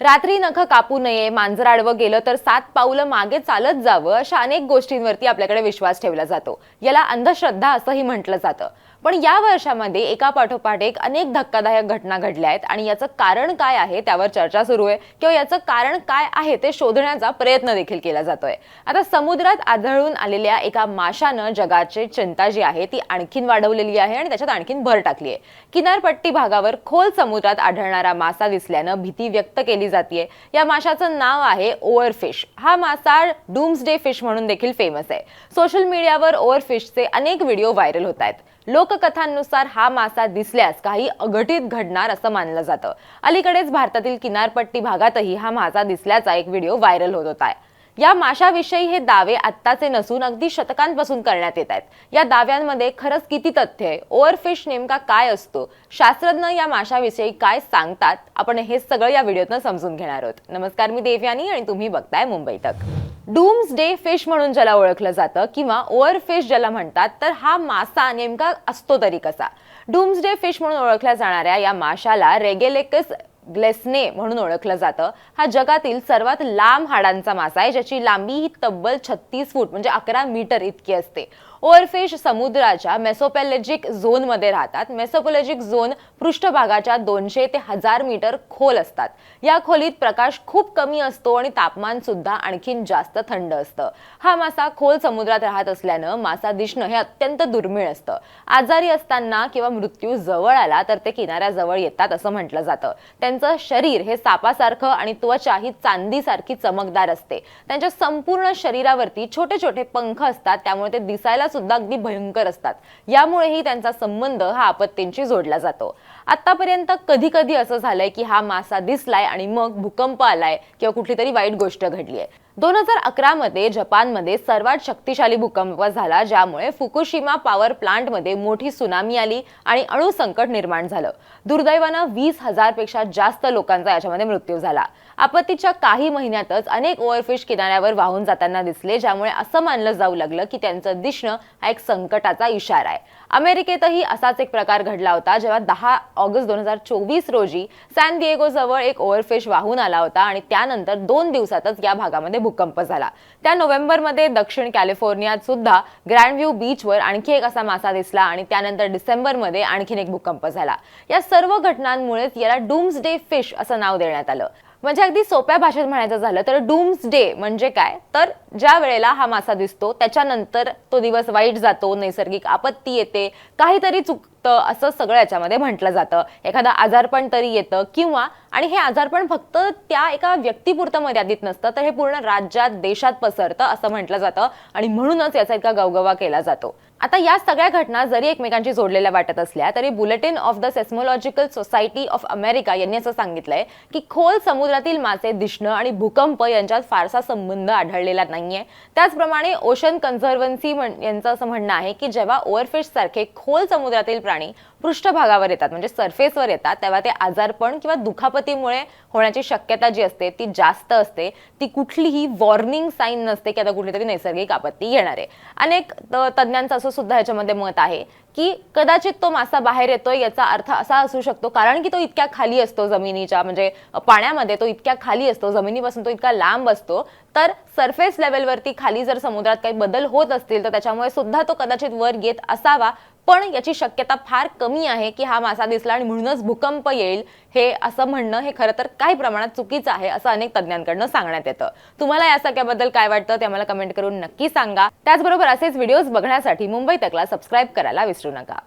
रात्री नख कापू नये मांजर आडवं गेलं तर सात पावलं मागे चालत जावं अशा अनेक गोष्टींवरती आपल्याकडे विश्वास ठेवला जातो. याला अंधश्रद्धा असंही म्हटलं जातं. पण या वर्षामध्ये एका पाठोपाठ एक अनेक धक्कादायक घटना घडल्या आहेत आणि याचं कारण काय आहे त्यावर चर्चा सुरू आहे किंवा याचं कारण काय आहे ते शोधण्याचा प्रयत्न देखील केला जातोय. आता समुद्रात आढळून आलेल्या एका माशानं जगाची चिंता जी आहे ती आणखीन वाढवलेली आहे आणि त्याच्यात आणखीन भर टाकली आहे. किनारपट्टी भागावर खोल समुद्रात आढळणारा मासा दिसल्यानं भीती व्यक्त केली जाते या माशाचं नाव आहे ओव्हरफिश. हा मासा डूम्सडे फिश म्हणून देखील फेमस आहे. सोशल मीडियावर ओव्हरफिशचे अनेक व्हिडिओ व्हायरल होत आहेत. लोककथांनुसार हा मासा दिसल्यास काही अघटित घडणार असं मानलं जातं. अलीकडेच भारतातील किनारपट्टी भागातही हा मासा दिसल्याचा एक व्हिडिओ व्हायरल होत होता. या माशाविषयी हे दावे आत्ताचे नसून अगदी शतकांपासून करण्यात येत आहेत. या दाव्यांमध्ये खरंच किती तथ्य आहे? ओव्हरफिश नेमका काय असतो? शास्त्रज्ञ या माशाविषयी काय सांगतात? आपण हे सगळं या व्हिडिओतनं समजून घेणार आहोत. नमस्कार मी देवयानी आणि तुम्ही बघताय मुंबई तक. डूम्स डे फिश म्हणून ज्याला ओळखलं जातं किंवा ओव्हरफिश ज्याला म्हणतात तर हा मासा नेमका असतो तरी कसा? डूम्स डे फिश म्हणून ओळखल्या जाणाऱ्या या माशाला रेगेलेकस ग्लेस्ने म्हणून ओळखलं जातं. हा जगातील सर्वात लांब हाडांचा मासा आहे ज्याची लांबी ही तब्बल छत्तीस फूट म्हणजे अकरा मीटर इतकी असते. ओअरफिश समुद्राच्या मेसोपॅलेजिक झोनमध्ये राहतात. मेसोपॉलॉजिक झोन पृष्ठभागाच्या दोनशे ते हजार मीटर खोल असतात. या खोलीत प्रकाश खूप कमी असतो आणि तापमान सुद्धा आणखीन जास्त थंड असतं. हा मासा खोल समुद्रात राहत असल्यानं मासा दिसणं हे अत्यंत दुर्मिळ असतं. आजारी असताना किंवा मृत्यू जवळ आला तर ते किनाऱ्याजवळ येतात असं म्हटलं जातं. त्यांचं शरीर हे सापासारखं आणि त्वचा ही चांदीसारखी चमकदार असते. त्यांच्या संपूर्ण शरीरावरती छोटे छोटे पंख असतात त्यामुळे ते दिसायला सुद्धा अगदी भयंकर असतात. यामुळेही त्यांचा संबंध हा आपत्तींशी जोडला जातो. आतापर्यंत कधी कधी असं झालंय की हा मासा दिसलाय आणि मग भूकंप आलाय किंवा कुठली तरी वाईट गोष्ट घडली आहे दोन हजार अकरा मध्ये जपानमध्ये सर्वात शक्तिशाली भूकंप झाला ज्यामुळे फुकुशिमा पॉवर प्लांटमध्ये मोठी सुनामी आली आणि अणुसंकट निर्माण झालं. दुर्दैवानं वीस हजारपेक्षा जास्त लोकांचा याच्यामध्ये मृत्यू झाला. आपत्तीच्या काही महिन्यातच अनेक ओव्हरफिश किनाऱ्यावर वाहून जाताना दिसले ज्यामुळे असं मानलं जाऊ लागलं की त्यांचं दिसणं हा एक संकटाचा इशारा आहे. अमेरिकेतही असाच एक प्रकार घडला होता जेव्हा दहा ऑगस्ट दोन हजार चोवीस रोजी सॅन डिएगो जवळ एक ओव्हरफिश वाहून आला होता आणि त्यानंतर दोन दिवसातच या भागामध्ये भूकंप झाला. त्या नोव्हेंबरमध्ये दक्षिण कॅलिफोर्नियात सुद्धा ग्रँड व्ह्यू बीचवर आणखी एक असा मासा दिसला आणि त्यानंतर डिसेंबरमध्ये आणखीन एक भूकंप झाला. या सर्व घटनांमुळेच याला डूम्स डे फिश असं नाव देण्यात आलं. म्हणजे अगदी सोप्या भाषेत म्हणायचं झालं तर डूम्स डे म्हणजे काय? तर ज्या वेळेला हा मासा दिसतो त्याच्यानंतर तो दिवस वाईट जातो नैसर्गिक आपत्ती येते काहीतरी चुकतं असं सगळं याच्यामध्ये म्हटलं जातं. एखादं आजारपण तरी येतं किंवा आणि हे आजारपण फक्त त्या एका व्यक्तीपुरतं मर्यादित नसतं तर हे पूर्ण राज्यात देशात पसरतं असं म्हटलं जातं आणि म्हणूनच याचा इतका गवगवा केला जातो. आता या सगळ्या घटना जरी एकमेकांशी जोडलेल्या वाटत असल्या तरी bulletin of the seismological society of America यांनी असं सांगितलंय की खोल समुद्रातील मासे दिसणं आणि भूकंप यांच्यात फारसा संबंध आढळलेला नाहीये. त्याचप्रमाणे ओशन कन्झर्व्हन्सी यांचं असं म्हणणं आहे की जेव्हा ओव्हरफिश सारखे खोल समुद्रातील प्राणी पृष्ठभागावर येतात म्हणजे सरफेसवर येतात तेव्हा ते आजारपण किंवा दुखापतीमुळे होण्याची शक्यता जी असते ती जास्त असते. ती कुठलीही वॉर्निंग साईन नसते की आता कुठली तरी नैसर्गिक आपत्ती येणार आहे. अनेक तज्ज्ञांचं असं सुद्धा याच्यामध्ये मत आहे की कदाचित तो मासा बाहेर येतोय याचा अर्थ असा असू शकतो कारण की तो इतक्या खाली असतो जमिनीच्या म्हणजे पाण्यामध्ये तो इतक्या खाली असतो जमिनीपासून तो इतका लांब असतो. तर सरफेस लेवलवरती खाली जर समुद्रात काही बदल होत असतील तर त्याच्यामुळे सुद्धा तो कदाचित वर येत असावा. पण याची शक्यता फार कमी आहे की हा मासा दिसला आणि म्हणूनच भूकंप येईल हे असं म्हणणं हे खरं तर काही प्रमाणात चुकीचं आहे असं अनेक तज्ज्ञांकडनं सांगण्यात येतं. तुम्हाला या सगळ्याबद्दल काय वाटतं ते आम्हाला कमेंट करून नक्की सांगा. त्याचबरोबर असेच व्हिडिओज बघण्यासाठी मुंबई तकला सबस्क्राईब करायला विसरू नका.